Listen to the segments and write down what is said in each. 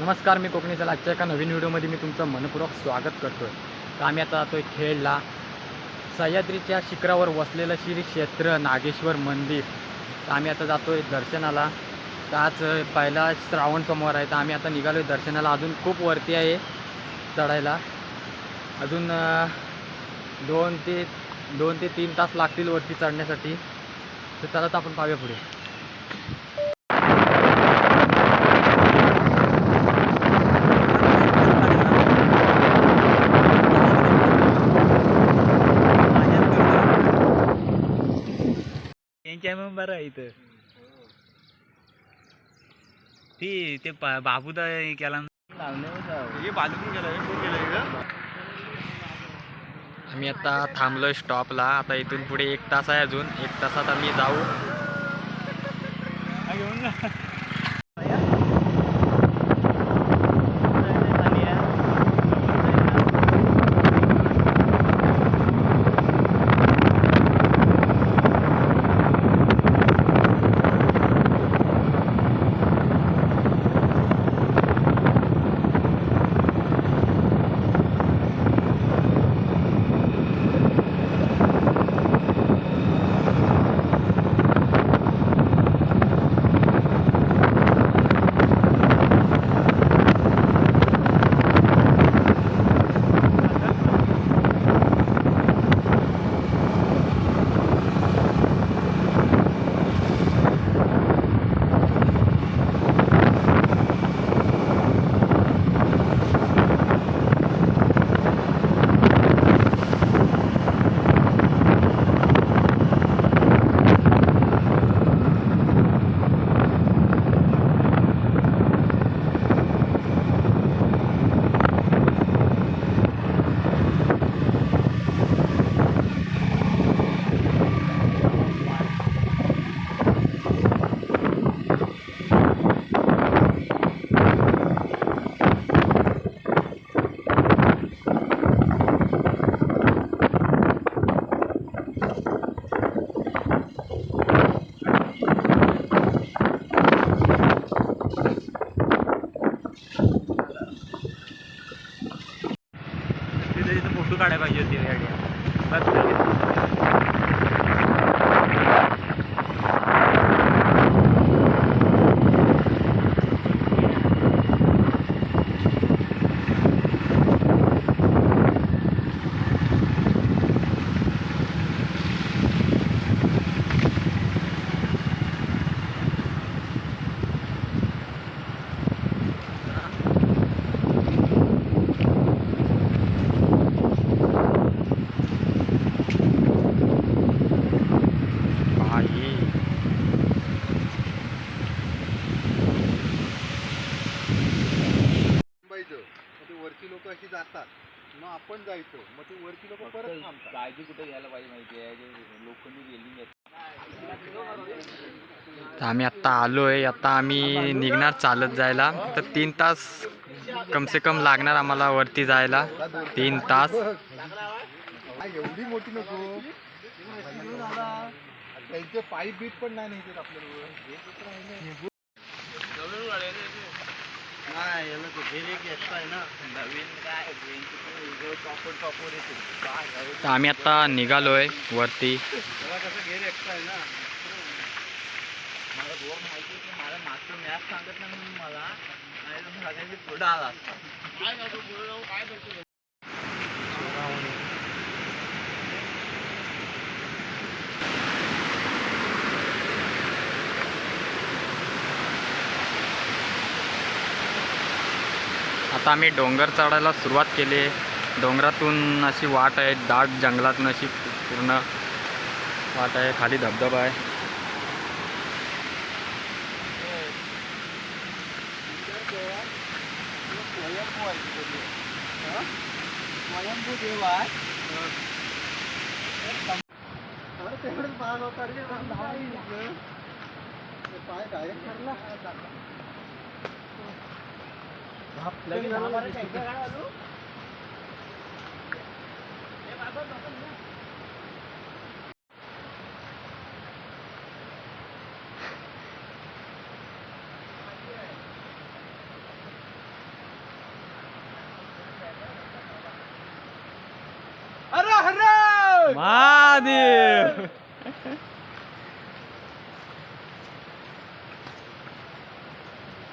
नमस्कार मी कोकणीचा आजच्या एका नवीन व्हिडिओमध्ये मी तुमचं मनपूर्वक स्वागत करतो आहे तर आम्ही आता जातो आहे खेडला. सह्याद्रीच्या शिखरावर वसलेलं श्री क्षेत्र नागेश्वर मंदिर. तर आम्ही आता जातो आहे दर्शनाला. तर आज पहिला श्रावण सोमवार आहे. तर आम्ही आता निघालो आहे दर्शनाला. अजून खूप वरती आहे चढायला. अजून दोन ते दोन ते तीन तास लागतील वरती चढण्यासाठी. तर चला तर आपण पाहूया पुढे. बरं आहे इथं. ती ते बाबूदा हे केला आम्ही आता थांबलोय स्टॉपला आता इथून पुढे एक तास आहे अजून. एक तासात आम्ही जाऊ. आम्ही आत्ता आलो आहे आता आम्ही निघणार चालत जायला. तर तीन तास कमसे कम लागणार आम्हाला वरती जायला. तीन तास. एवढी मोठी नको. पाईप बीट पण नाही न्यायचे आपल्याला नाही याला तो घेर एक एक्स्ट्रा आहे ना. नवीन काय? टॉपर टॉपर येते. काय? तर आम्ही आता निघालोय वरती त्याला कसं घेर एक्स्ट्रा आहे ना मला माहिती आहे की मला मागचं मॅच सांगत नाही म्हणून मला नाही तर पुढं आला असता. आता आम्ही डोंगर चढायला सुरुवात केली आहे. डोंगरातून अशी वाट आहे दाट जंगलातून अशी पूर्ण वाट आहे खाली धबधबा आहे. स्वयंभू देव आहे तेवढंच पाय होता रे नाही ते पाय डायरेक्ट ठरला लगेच 마님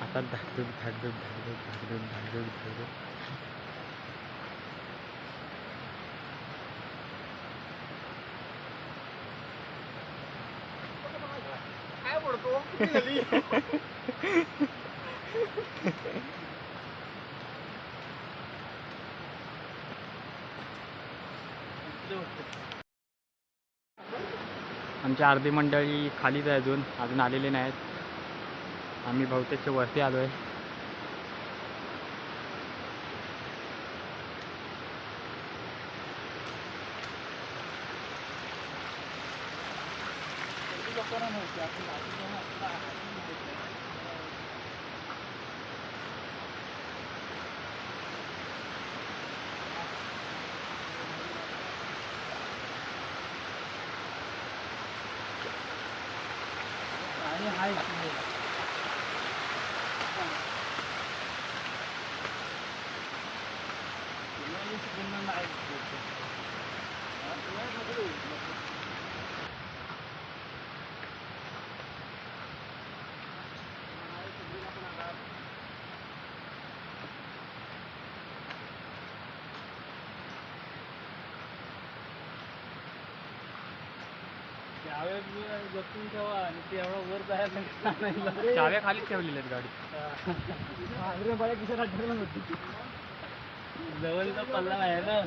아딴 당근 당근 당근 당근 당근 당근 아이고 또 आमची अर्धी मंडळी खालीच आहे अजून अजून आलेले नाहीत. आम्ही बहुतेकच्या वरती आलो आहे जपून ठेवा आणि ते एवढा वर जायला चाव्या खालीच ठेवलेल्या आहेत. जवळचा पल्ला आहे ना.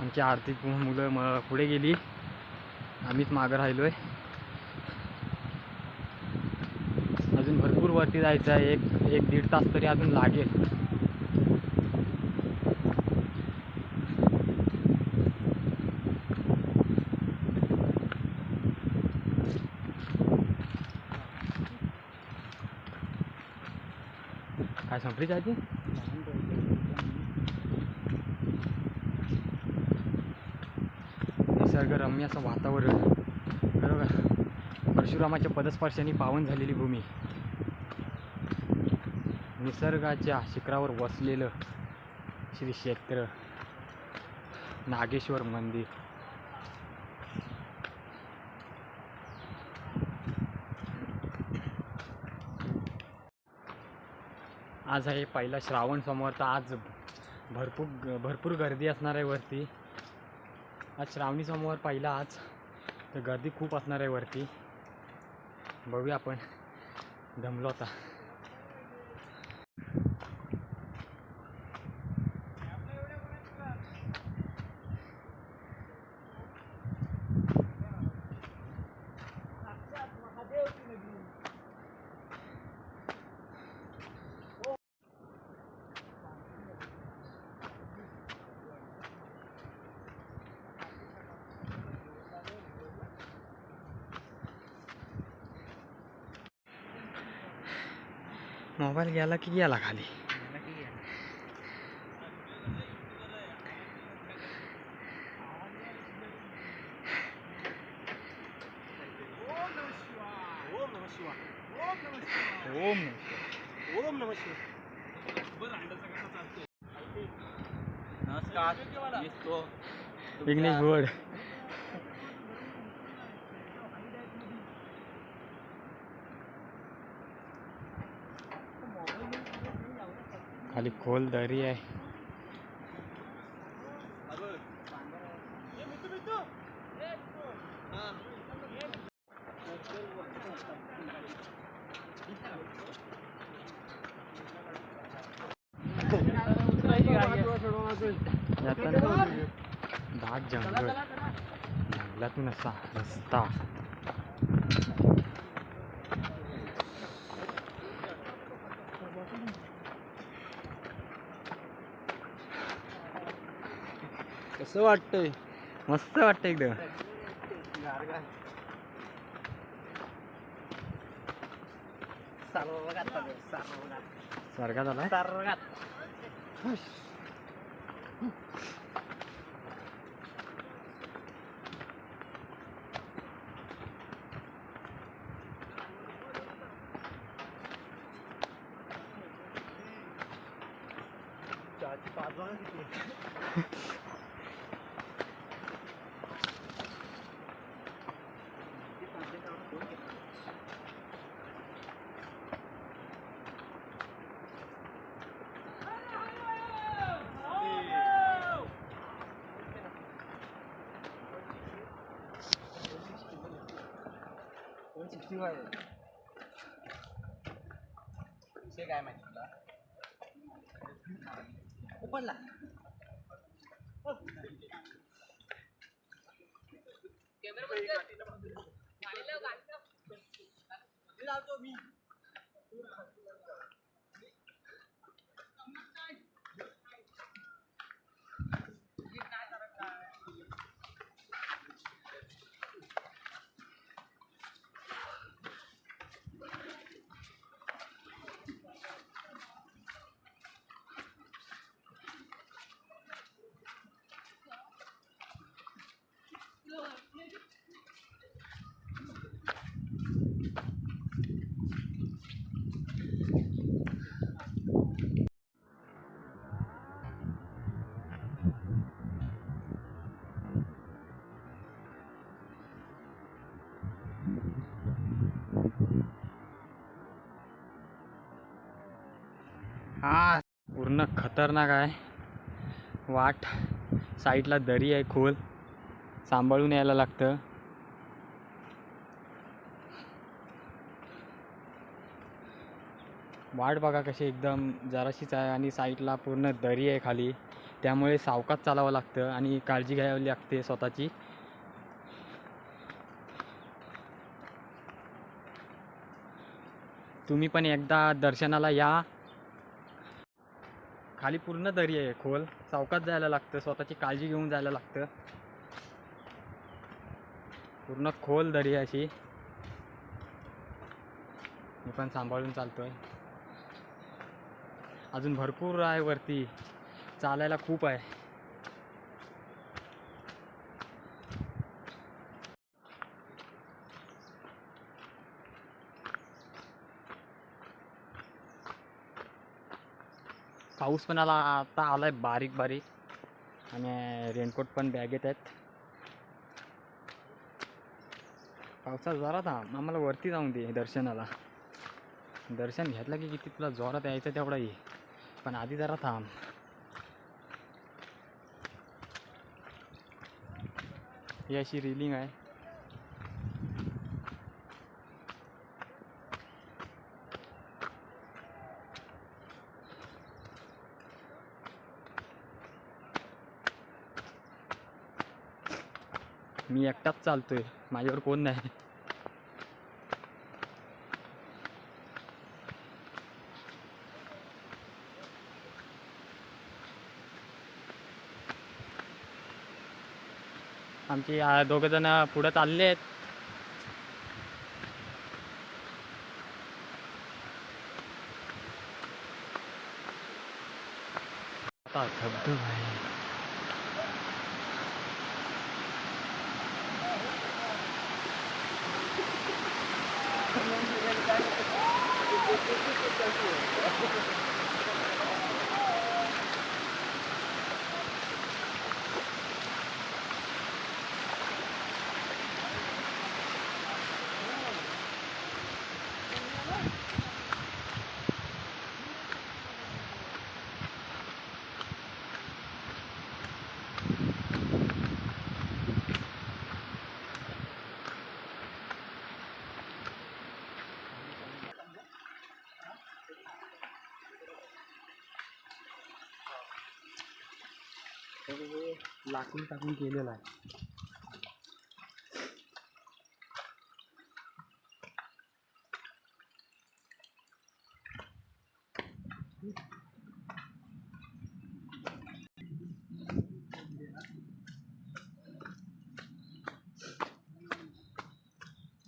आमची आर्थिक मुलं म पुढे गेली. आम्हीच मागं राहिलो आहे अजून भरपूर वरती जायचं आहे एक एक दीड तास तरी अजून लागेल. काय संपली जायची निसर्गरम्य असं वातावरण. बरोबर. परशुरामाच्या पदस्पर्शाने पावन झालेली भूमी. निसर्गाच्या शिखरावर वसलेलं श्री क्षेत्र नागेश्वर मंदिर. आज आहे पहिला श्रावण सोमवार तर आज भरपूर भरपूर गर्दी असणार आहे वरती. आज श्रावणी सोमवार पहिला आज तर गर्दी खूप असणार आहे वरती. बघूया आपण. दमलो आता. খালি ইয়ালা কি खाली। ओम ओम नमस्कार तो विघ्नेश भोड खाली खोल दरी यातून दाट जंगल। जंगलातून रस्ता। असं वाटतंय मस्त वाटतं एकदम स्वर्गात आला सिक्स्टी फाय विषय काय माहिती तुला? ओपनला मी. हा पूर्ण खतरनाक आहे. वाट साईडला दरी आहे खोल. सांभाळून यायला लागतं. वाट बघा कशी एकदम जराशीच आहे आणि साईडला पूर्ण दरी आहे खाली. त्यामुळे सावकाच चालावं लागतं आणि काळजी घ्यावी लागते स्वतःची. तुम्ही पण एकदा दर्शनाला या. खाली पूर्ण दरी आहे खोल. चौकात जायला लागतं स्वतःची काळजी घेऊन जायला लागतं. पूर्ण खोल दरी आहे अशी. मी पण सांभाळून चालतो आहे अजून भरपूर आहे वरती. चालायला खूप आहे. पाऊस पण आला आता आला आहे बारीक बारीक. आणि रेनकोट पण बॅगेत आहेत. पावसात जरा थांब आम्हाला वरती जाऊन दे दर्शनाला. दर्शन घेतलं की किती तुला जोरात यायचं तेवढा ये पण आधी जरा थांब. ही अशी रिलिंग आहे. मी एकटाच चालतोय. माझ्यावर कोण नाही. आमची दोघ जण पुढे चालले आहेत लाकूड टाकून केलेला आहे.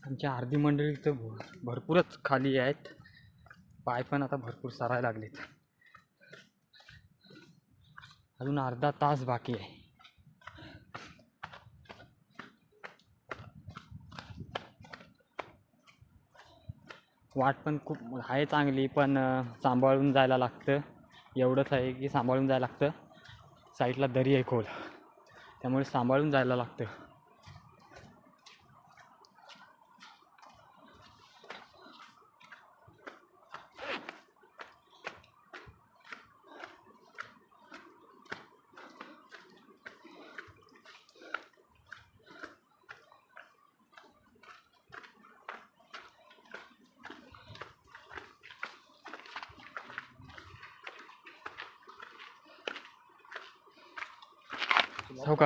आमच्या अर्धी मंडळी तर भरपूरच खाली आहेत. पाय पण आता भरपूर सरायला लागलेत. अजून अर्धा तास बाकी आहे. वाट पण खूप आहे चांगली पण सांभाळून जायला लागतं. एवढंच आहे की सांभाळून जायला लागतं. साईडला दरी आहे खोल. त्यामुळे सांभाळून जायला लागतं.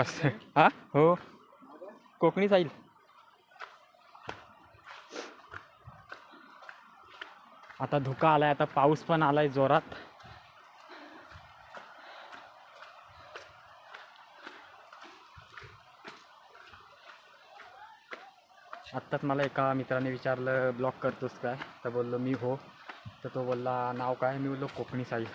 सावकाश हा? हो. कोकणी जाईल आता धुका आलाय आता पाऊस पण आलाय जोरात. आत्ताच मला एका मित्राने विचारलं ब्लॉक करतोस काय? तर बोललो मी हो. तर तो बोलला नाव काय? मी बोललो कोकणी साईल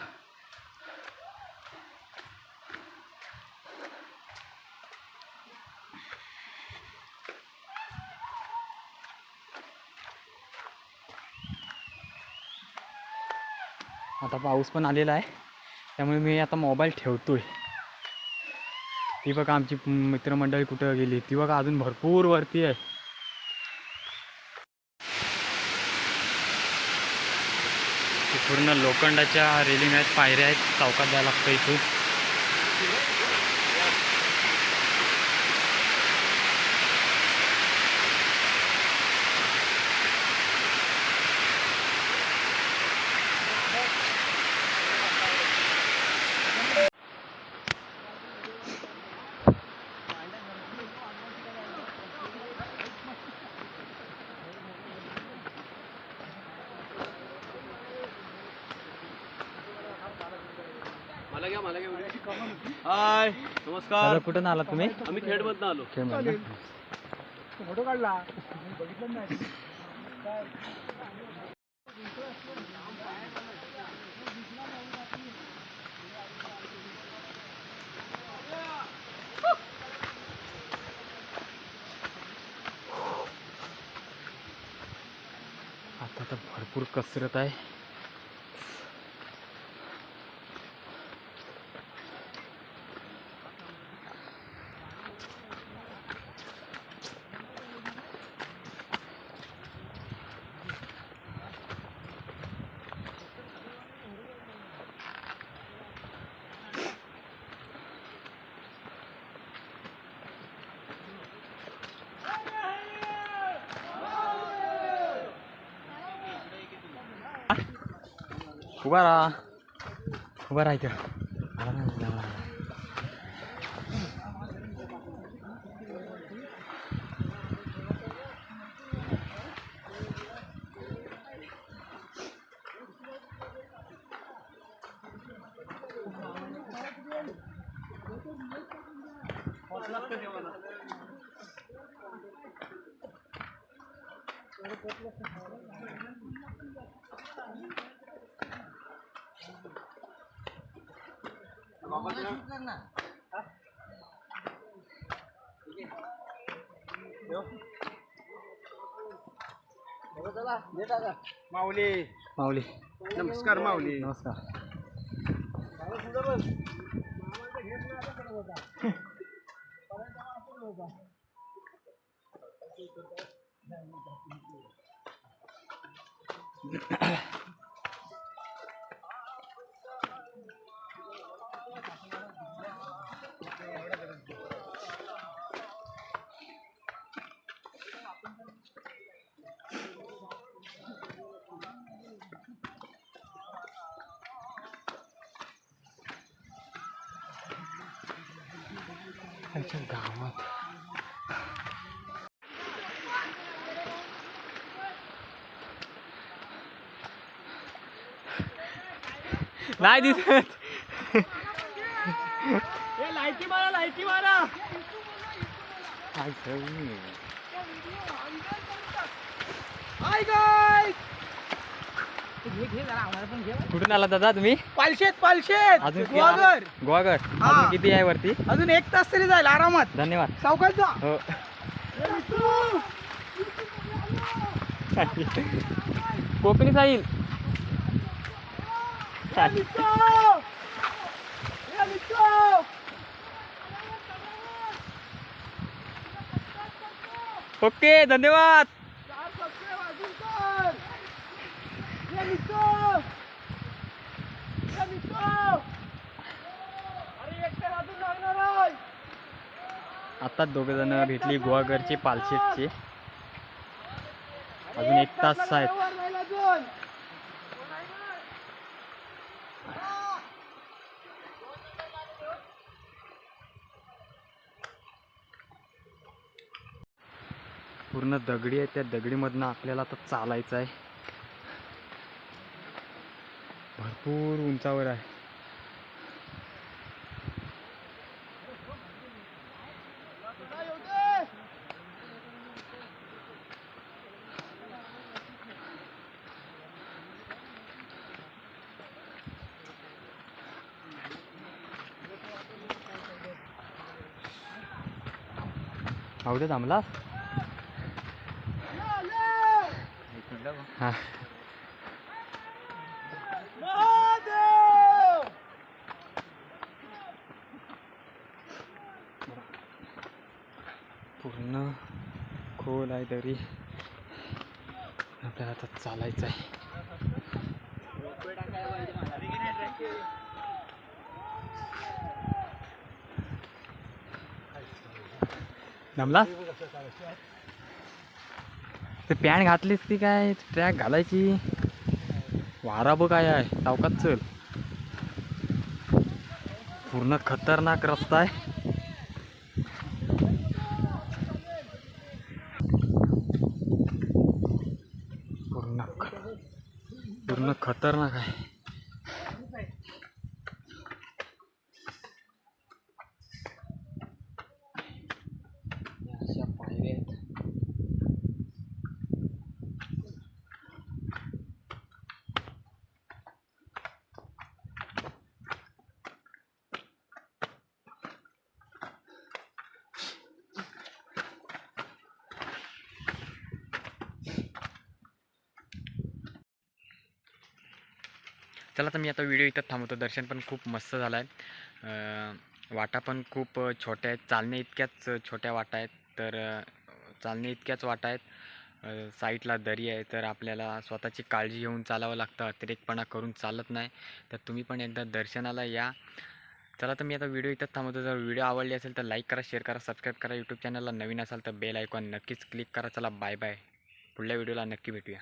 पाऊस पण आलेला आहे. त्यामुळे मी आता मोबाईल ठेवतो आहे ती बघा आमची मित्रमंडळी कुठं गेली? ती बघा अजून भरपूर वरती आहे. पूर्ण लोखंडाच्या रेलिंग आहेत पायऱ्या आहेत चौकात द्यायला लागतं इथून हाय नमस्कार दादा कुठून आला तुम्ही? आम्ही खेडमधनं आलो. खेळमध्ये फोटो काढला. बघितलं नाही. आता तर भरपूर कसरत आहे. उभा राहा उभा राहा इथं माऊली माऊली नमस्कार माऊली नमस्कार आमच्या गावात. नाही दिसत. लायकी मारा लायकी मारा. काय कुठून आला दादा तुम्ही? पालशेत पालशेत. अजून किती- गोवागड. किती आहे वरती? अजून एक तास तरी जाईल आरामात. धन्यवाद. सावकाश जा. हो. कोकणी जाईल ओके धन्यवाद. आता दोघे जण भेटली गुहागरची पालशेटची अजून एक तास आहेत. पूर्ण दगडी आहे त्या दगडीमधनं आपल्याला आता चालायचं आहे. भरपूर उंचावर आहे. या, या. हा महादेव पूर्ण खोल आपल्याला आता चालायचं आहे. जमला? ते पॅन्ट घातलीस ती काय? ट्रॅक घालायची. वारा बघ काय आहे. चौकात चल. पूर्ण खतरनाक रस्ता आहे पूर्ण ख- पूर्ण खतरनाक आहे. चला तर मी आता व्हिडिओ इथं थांबवतो. दर्शन पण खूप मस्त झालं आहे वाटा पण खूप छोट्या आहेत. चालणे इतक्याच छोट्या वाटा आहेत. तर चालणे इतक्याच वाटा आहेत. साईटला साईडला दरी आहे. तर आपल्याला स्वतःची काळजी घेऊन चालावं लागतं. अतिरेकपणा करून चालत नाही. तर तुम्ही पण एकदा दर्शनाला या. चला तर मी आता व्हिडिओ इथंच थांबवतो. जर व्हिडिओ आवडली असेल तर लाईक करा शेअर करा सबस्क्राईब करा. यूट्यूब चॅनलला नवीन असाल तर बेल आयकॉन नक्कीच क्लिक करा. चला बाय बाय पुढल्या व्हिडिओला नक्की भेटूया.